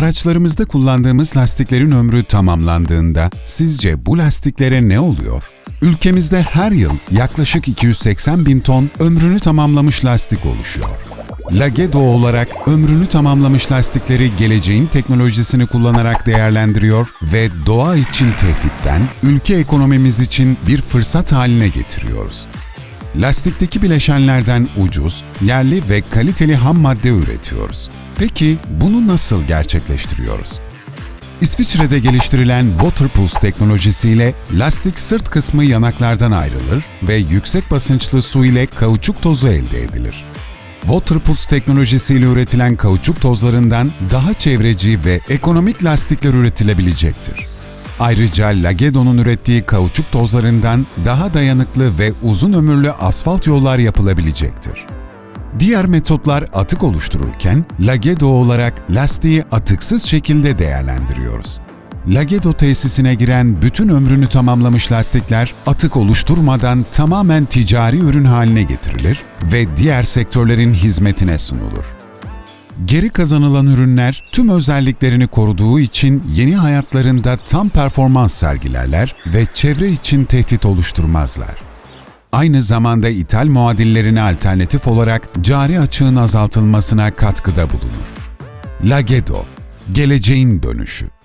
Araçlarımızda kullandığımız lastiklerin ömrü tamamlandığında sizce bu lastiklere ne oluyor? Ülkemizde her yıl yaklaşık 280 bin ton ömrünü tamamlamış lastik oluşuyor. Lagedo olarak ömrünü tamamlamış lastikleri geleceğin teknolojisini kullanarak değerlendiriyor ve doğa için tehditten ülke ekonomimiz için bir fırsat haline getiriyoruz. Lastikteki bileşenlerden ucuz, yerli ve kaliteli ham madde üretiyoruz. Peki bunu nasıl gerçekleştiriyoruz? İsviçre'de geliştirilen Waterpulse teknolojisiyle lastik sırt kısmı yanaklardan ayrılır ve yüksek basınçlı su ile kauçuk tozu elde edilir. Waterpulse teknolojisiyle üretilen kauçuk tozlarından daha çevreci ve ekonomik lastikler üretilebilecektir. Ayrıca Lagedo'nun ürettiği kauçuk tozlarından daha dayanıklı ve uzun ömürlü asfalt yollar yapılabilecektir. Diğer metotlar atık oluştururken Lagedo olarak lastiği atıksız şekilde değerlendiriyoruz. Lagedo tesisine giren bütün ömrünü tamamlamış lastikler atık oluşturmadan tamamen ticari ürün haline getirilir ve diğer sektörlerin hizmetine sunulur. Geri kazanılan ürünler tüm özelliklerini koruduğu için yeni hayatlarında tam performans sergilerler ve çevre için tehdit oluşturmazlar. Aynı zamanda ithal muadillerine alternatif olarak cari açığın azaltılmasına katkıda bulunur. Lagedo, geleceğin dönüşü.